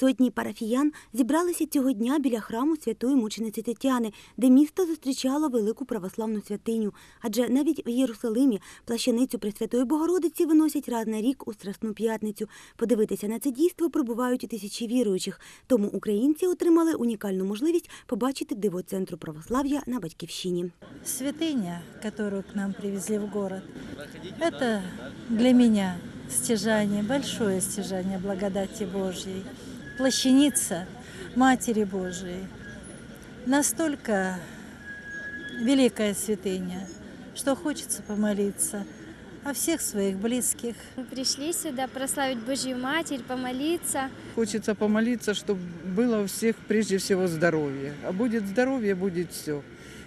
Сотні парафіян зібралися цього дня біля храму святої мучениці Тетяни, де місто зустрічало велику православну святиню. Адже навіть в Єрусалимі плащаницю Пресвятої Богородиці виносять раз на рік у Страсну п'ятницю. Подивитися на це дійство прибувають тисячі віруючих. Тому українці отримали унікальну можливість побачити диво центру православ'я на батьківщині. Святыня, которую к нам привезли в город, это для меня стяжание, большое стяжание благодати Божьей. Плащаница Матери Божией. Настолько великая святыня, что хочется помолиться о всех своих близких, Мы пришли сюда прославить Божью Матерь, помолиться. Хочется помолиться, чтобы было у всех прежде всего здоровье. А будет здоровье, будет все.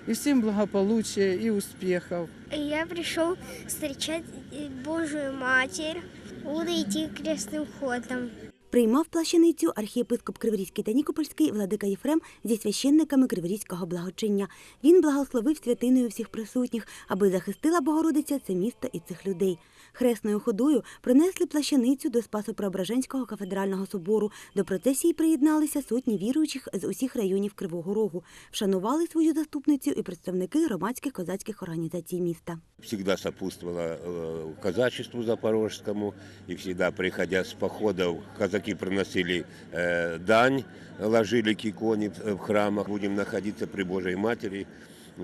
И всем благополучия и успехов. Я пришел встречать э, Божию Матерь. Буду идти крестным ходом. Приймав плащаницю архієпископ Криворізький та Нікопольський владика Єфрем зі священниками Криворізького благочиння. Він благословив святиною всіх присутніх, аби захистила Богородиця це місто і цих людей. Хресною ходою принесли плащаницю до Спасо-Преображенського кафедрального собору. До процесії приєдналися сотні віруючих з усіх районів Кривого Рогу. Вшанували свою заступницю і представники громадських козацьких організацій міста. всегда сопутствовала э, казачеству запорожскому, и всегда, приходя с походов, казаки приносили э, дань, ложили к иконе э, в храмах. Будем находиться при Божьей Матери.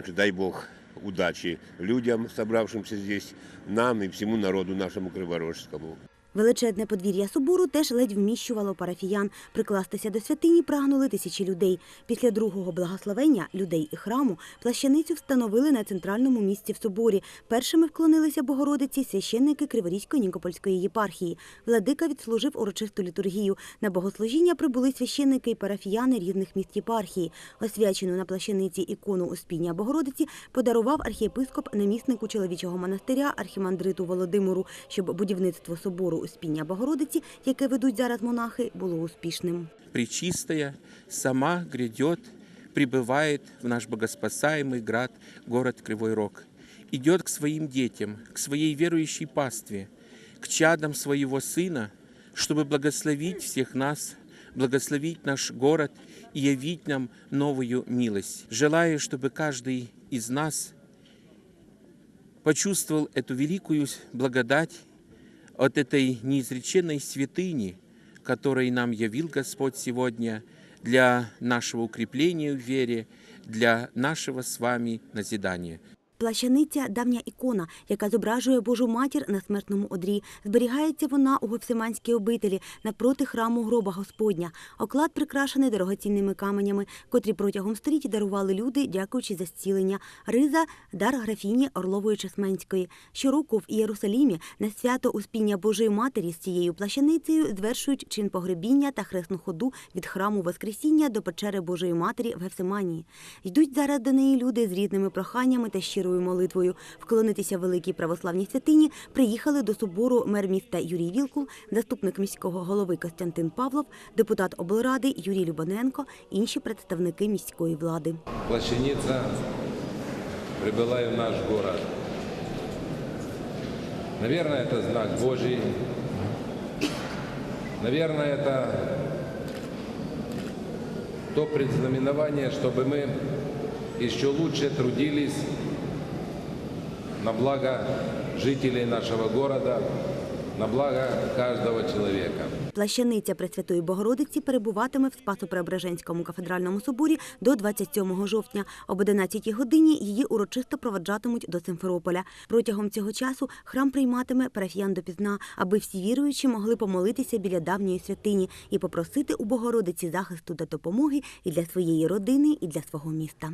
Дай Бог удачи людям, собравшимся здесь, нам и всему народу нашему Криворожскому. Величезне подвір'я собору теж ледь вміщувало парафіян. Прикластися до святині прагнули тисячі людей. Після другого благословення людей і храму плащаницю встановили на центральному місці в соборі. Першими вклонилися Богородиці священники Криворізької Нікопольської єпархії. Владика відслужив урочисту літургію. На богослужіння прибули священники і парафіяни різних міст єпархії. Освячену на плащаниці ікону Успіння Богородиці подарував архієпископ наміснику чоловічого монастиря архімандриту Володимиру, щоб будівництво собору Успіння Богородиці, яке ведуть зараз монахи, було успішним. Пречистая сама грядет, прибывает в наш богоспасаемый град, город Кривой Рог. Идет к своим детям, к своей верующей пастве, к чадам своего Сына, чтобы благословить всех нас, благословить наш город и явить нам новую милость. Желаю, чтобы каждый из нас почувствовал эту великую благодать от этой неизреченной святыни, которой нам явил Господь сегодня для нашего укрепления в вере, для нашего с вами назидания. Плащаниця – давня ікона, яка зображує Божу матір на смертному одрі. Зберігається вона у Гефсиманській обителі напроти храму гроба Господня. Оклад прикрашений дорогоцінними каменями, котрі протягом століть дарували люди, дякуючи за зцілення. Риза – дар графіні Орлової Чесменської. Щороку в Ієрусалімі на свято Успіння Божої Матері з цією плащаницею звершують чин погребіння та хресну ходу від храму Воскресіння до печери Божої Матері в Гефсиманії. Йдуть зараз до неї люди з різними проханнями та щирою молитвою. Вклонитися великій православній святині приїхали до собору мер міста Юрій Вілкул, заступник міського голови Костянтин Павлов, депутат облради Юрій Любаненко, інші представники міської влади. Плащаница прибыла и в наш город. Наверное, это знак Божий. Наверное, это то предзнаменование, чтобы мы еще лучше трудились на благо жителей нашего города, на благо каждого человека. Плащаниця Пресвятої Богородиці перебуватиме в Спасо-Преображенському кафедральному соборі до 27 жовтня. Об 11 годині її урочисто проведжатимуть до Симферополя. Протягом цього часу храм прийматиме парафіян допізна, аби всі віруючі могли помолитися біля давньої святині і попросити у Богородиці захисту та допомоги і для своєї родини, і для свого міста.